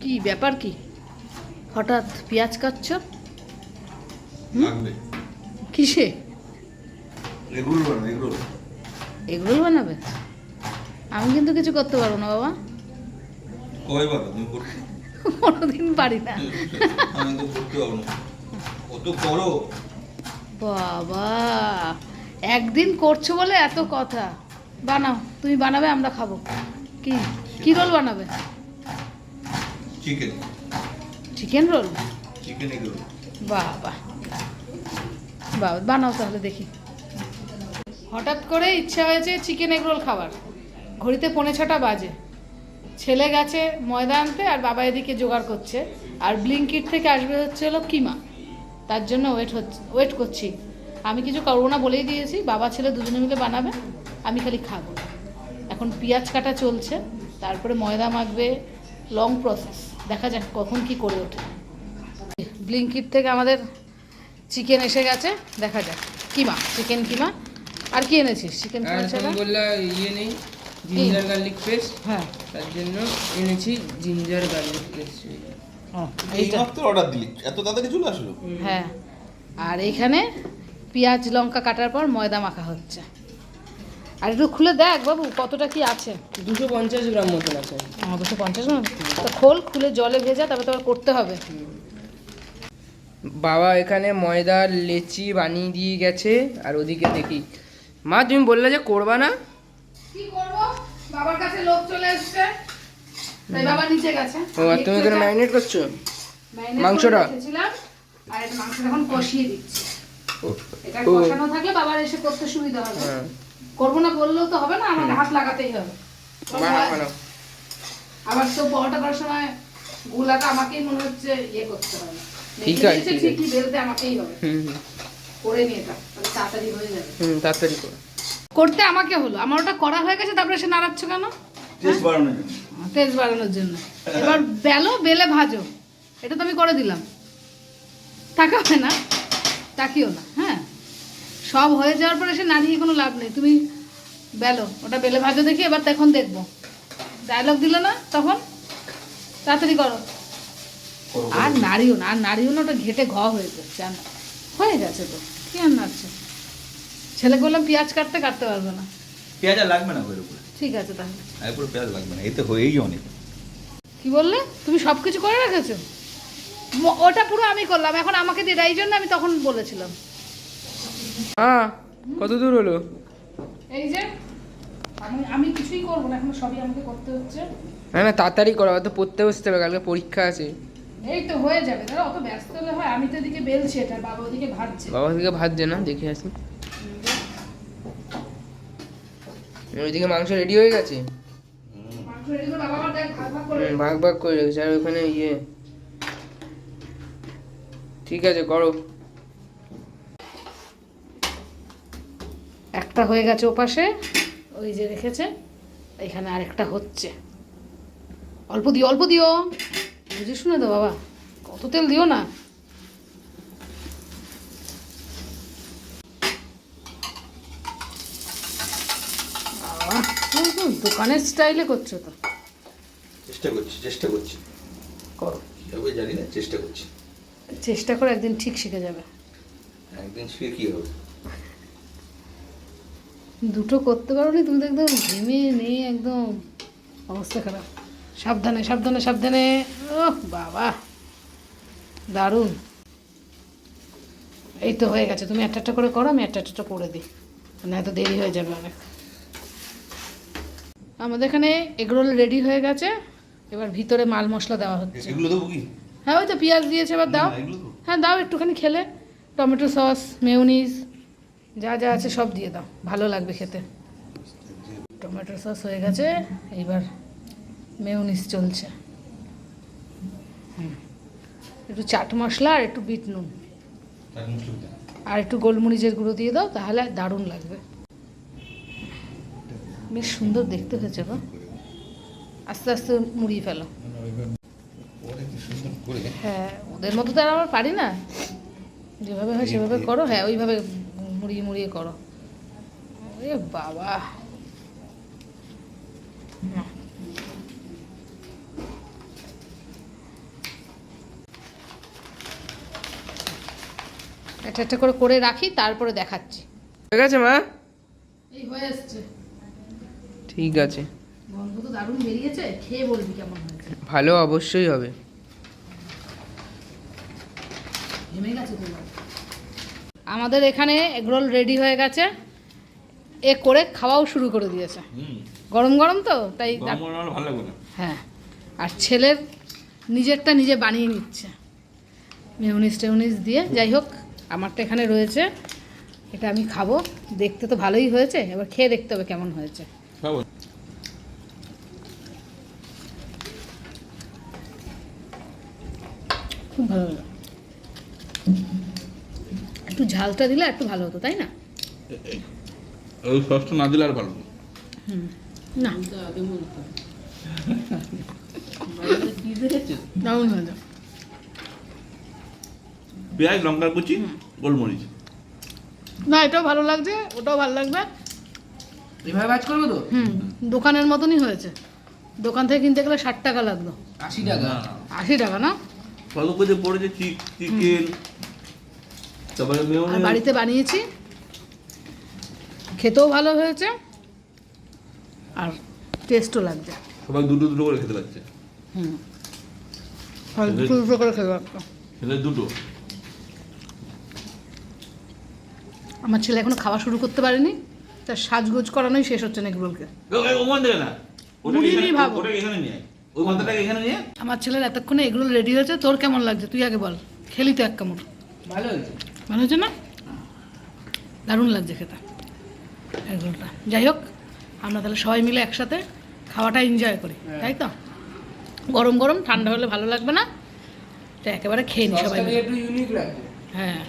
কি ব্যাপার কি? হঠাৎ পেঁয়াজ কাটছ? কিসে? এগুলো বানাবে আমি কিন্তু কিছু করতে পারব না বাবা। কোনোদিন পারি না। বাবা একদিন করছ বলে এত কথা। বানাও তুমি বানাবে আমরা খাব। কি? কি রোল বানাবে? চিকেন চিকেন রোল চিকেন এগুলো বাবা। বাবা বানাও তাহলে দেখি। হঠাৎ করে ইচ্ছা হয়েছে চিকেন এগ রোল খাবার। ঘড়িতে পৌনে ছটা বাজে। ছেলে গেছে ময়দা আনতে আর বাবা এদিকে জোগাড় করছে। আর ব্লিঙ্কিট থেকে আসবে হচ্ছে হলো কিমা। তার জন্য ওয়েট হচ্ছে ওয়েট করছি। আমি কিছু করব না বলেই দিয়েছি। বাবা ছেলে দুজনে মিলে বানাবে। আমি খালি খাব। এখন পেঁয়াজ কাটা চলছে। তারপরে ময়দা মাখবে। লং প্রসেস দেখা যাক কখন কি করে ওঠে। ব্লিঙ্কিট থেকে আমাদের চিকেন এসে গেছে দেখা যাক। কিমা? চিকেন কিমা? আর কি এনেছিস? চিকেন বললা ইয়ে নেই জিঞ্জার গার্লিক পেস্ট হ্যাঁ। তার জন্য এনেছি জিঞ্জার গার্লিক পেস্ট ও, এইটা। অর্ডার দিলি। এত তাড়াতাড়ি চলে আসলো? হ্যাঁ। আর এইখানে পেঁয়াজ লঙ্কা কাটার পর ময়দা মাখা হচ্ছে। আর একটু খুলে দেখ বাবু কতটা কি আছে? দুশো পঞ্চাশ গ্রাম মতন আছে। দুশো পঞ্চাশ গ্রাম? তো খোল খুলে জলে ভেজা তারপর তোমার করতে হবে। বাবা এখানে ময়দার লেচি বানিয়ে দিয়ে গেছে আর ওদিকে দেখি। মা তুমি বললে যে করবা না? কি করব? বাবার কাছে লোক চলে এসেছে। তাই বাবা নিচে গেছে। ও আর তুমি এখানে ম্যারিনেট করছ? মাংসটা? আর মাংসটা এখন কষিয়ে দিচ্ছি। এটা ও। কষানো থাকলে বাবার এসে করতে সুবিধা হবে। হ্যাঁ। করব না বললেও তো হবে না আমাকে হাত লাগাতেই হবে। আবার তো পরোটা করার সময় গুলাটা আমাকেই মনে হচ্ছে ইয়ে করতে হবে। ঠিক আছে। ঠিকই বেলতে আমাকেই হবে। হুম হুম। করে নিয়ে তাহলে তাড়াতাড়ি হয়ে যাবে। হুম তাড়াতাড়ি করো। করতে আমাকে হলো আমার ওটা করা হয়ে গেছে তারপরে সে নাড়াচ্ছ কেন? টেস্ট বাড়ানোর জন্য। তেজ বাড়ানোর জন্য। এবার বেলো বেলে ভাজো। এটা তো আমি করে দিলাম। তাকাবে না তাকিও না। হ্যাঁ সব হয়ে যাওয়ার পরে সে নাড়িয়ে কোনো লাভ নেই। তুমি বেলো ওটা বেলে ভাজো দেখি এবার তখন দেখব। ডায়লগ দিল না তখন? তাড়াতাড়ি করো। আর নাড়িও না আর নাড়িও না ওটা ঘেটে ঘ হয়ে যাচ্ছে আর হয়ে গেছে তো কি আর নাড়ছে? ছেলেকে বললাম পেঁয়াজ কাটতে কাটতে পারবে না। পেঁয়াজ আর লাগবে না ওর উপরে? ঠিক আছে তাহলে। আর পেঁয়াজ লাগবে না এতে হয়েই অনেক। কি বললে? তুমি সব কিছু করে রেখেছো? ওটা পুরো আমি করলাম এখন আমাকে দেয় এই জন্য আমি তখন বলেছিলাম। হ্যাঁ কত দূর হলো? এই যে আমি আমি কিছুই করব না এখন সবই আমাকে করতে হচ্ছে। না না তাড়াতাড়ি করো তো পড়তে বসতে হবে কালকে পরীক্ষা আছে। এই তো হয়ে যাবে দাদা অত ব্যস্ত হলে হয় আমি তো এদিকে বেলছি এটা বাবা ওদিকে ভাজছে। বাবা থেকে ভাজছে না দেখে আসি। ওইদিকে মাংস রেডি হয়ে গেছে? ভাগ ভাগ করে রেখেছে আর ওখানে ইয়ে। ঠিক আছে করো। একটা হয়ে গেছে ওপাশে ওই যে রেখেছে এখানে আরেকটা হচ্ছে। অল্প দিও অল্প দিও। বুঝে শুনে তো বাবা কত তেল দিও না। দোকানের স্টাইলে করছ তো। চেষ্টা করছি চেষ্টা করছি। করো। কীভাবে জানি না চেষ্টা করছি। চেষ্টা করে একদিন ঠিক শিখে যাবে। একদিন শিখে কী হবে? দুটো করতে পারো নি তুমি তো একদম ঘেমে নিয়ে একদম অবস্থা খারাপ। সাবধানে সাবধানে সাবধানে। ওহ বাবা। দারুণ। এই তো হয়ে গেছে তুমি একটা একটা করে করো আমি একটা একটা করে দিই। না এত দেরি হয়ে যাবে অনেক। আমাদের এখানে এগরোল রেডি হয়ে গেছে। এবার ভিতরে মাল মশলা দেওয়া হচ্ছে। এগুলো দেবো কি? হ্যাঁ ওই তো পেঁয়াজ দিয়েছে এবার দাও। তো হ্যাঁ দাও একটুখানি খেলে। টমেটো সস মেয়োনিজ যা যা আছে সব দিয়ে দাও। ভালো লাগবে খেতে। টমেটো সস হয়ে গেছে এইবার মেউনিস চলছে। হুম। একটু চাট মশলা আর একটু বিট নুন। আর একটু গোলমরিচের গুঁড়ো দিয়ে দাও তাহলে দারুণ লাগবে। বেশ সুন্দর দেখতে হয়েছে গো। আস্তে আস্তে মুড়িয়ে ফেলো। হ্যাঁ ওদের মতো তো আর আমার পারি না। যেভাবে হয় সেভাবে করো হ্যাঁ ওইভাবে মুড়িয়ে মুড়িয়ে করো। এ বাবা। একটা একটা করে করে রাখি তারপরে দেখাচ্ছি। ঠিক আছে মা? এই হয়ে আসছে ঠিক আছে। গন্ধ তো দারুণ বেরিয়েছে খেয়ে বলবি কেমন হয়েছে। ভালো অবশ্যই হবে। গেছে তোমার আমাদের এখানে এগরোল রেডি হয়ে গেছে। এ করে খাওয়াও শুরু করে দিয়েছে। গরম গরম তো তাই হ্যাঁ। আর ছেলের নিজেরটা নিজে বানিয়ে নিচ্ছে। মেউনিস টেউনিস দিয়ে। যাই হোক আমারটা এখানে রয়েছে। এটা আমি খাব। দেখতে তো ভালোই হয়েছে। এবার খেয়ে দেখতে হবে কেমন হয়েছে। খুব। ভালো একটু ঝালটা দিলে একটু ভালো হতো তাই না? ওই সসটা না দিলে আর ভালো না। দারুণ পেঁয়াজ লঙ্কার কুচি গোলমরিচ। না এটাও ভালো লাগছে ওটাও ভালো লাগবে। এভাবে কাজ করব তো? হুম দোকানের মতনই হয়েছে। দোকান থেকে কিনতে গেলে ষাট টাকা লাগল। আশি টাকা। আশি টাকা না? কত করে পড়েছে চিক চিকেন তারপরে আর বাড়িতে বানিয়েছি। খেতেও ভালো হয়েছে। আর টেস্টও লাগছে। সবাই দুটো দুটো করে খেতে পারছে হুম। দুটো দুটো করে খেতে ছেলে দুটো। আমার ছেলে এখনও খাওয়া শুরু করতে পারেনি। তার সাজগোজ করানোই শেষ হচ্ছে না। আয়। আমার ছেলের এতক্ষণে এগরোল রেডি হয়েছে তোর কেমন লাগছে? তুই আগে বল। খেলি তো এক কামড়। ভালো হয়েছে। ভালো হয়েছে না? দারুণ লাগছে খেতে। এগরোলটা যাই হোক আমরা তাহলে সবাই মিলে একসাথে খাওয়াটা এনজয় করি তাই তো? গরম গরম ঠান্ডা হলে ভালো লাগবে না। তো একেবারে খেয়ে নি সবাই হ্যাঁ।